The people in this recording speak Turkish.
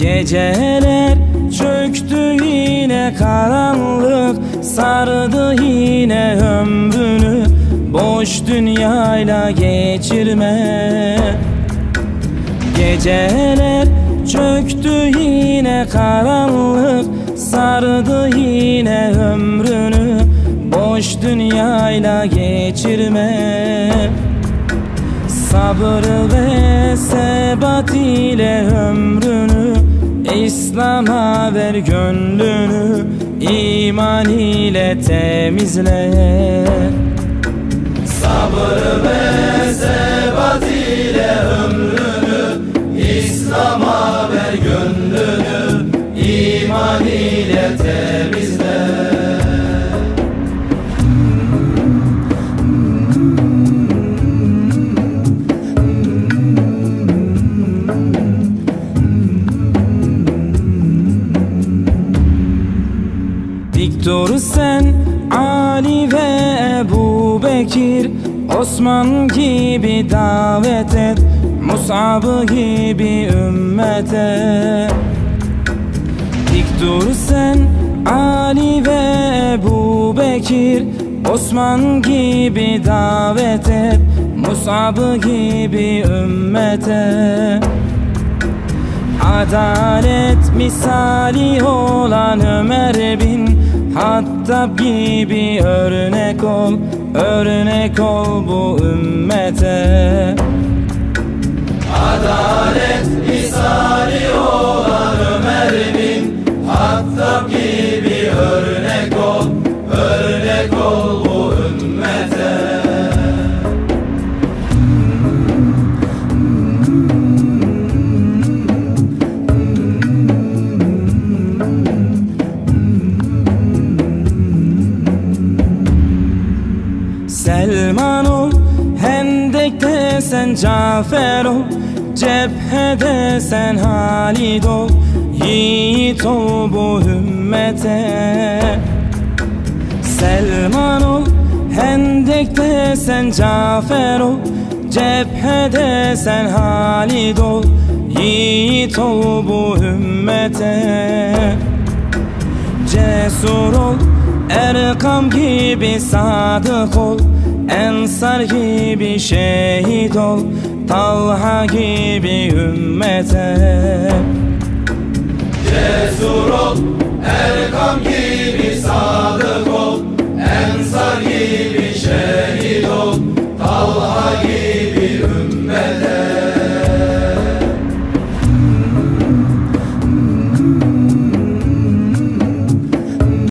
Geceler çöktü yine karanlık Sardı yine ömrünü. Boş dünyayla geçirme. Geceler çöktü yine karanlık Sardı yine ömrünü. Boş dünyayla geçirme. Sabır ve sebat ile ömrünü İslam'a ver gönlünü iman ile temizle. Sabır Dur sen Ali ve Ebu Bekir Osman gibi davet et Musab gibi ümmete Dik dur sen Ali ve Ebu Bekir Osman gibi davet et Musab gibi ümmete Adalet misali olan Ömer bin Hattab gibi örnek ol Örnek ol bu ümmete. Adalet misali olan Selman ol Hendek'te sen Cafer ol Cephede sen Halid ol Yiğit ol bu ümmete. Selman ol Hendek'te sen Cafer ol Cephede sen Halid ol Yiğit ol bu ümmete. Cesur ol Erkam gibi sadık ol Ensar gibi şehit ol Talha gibi ümmete. Cesur ol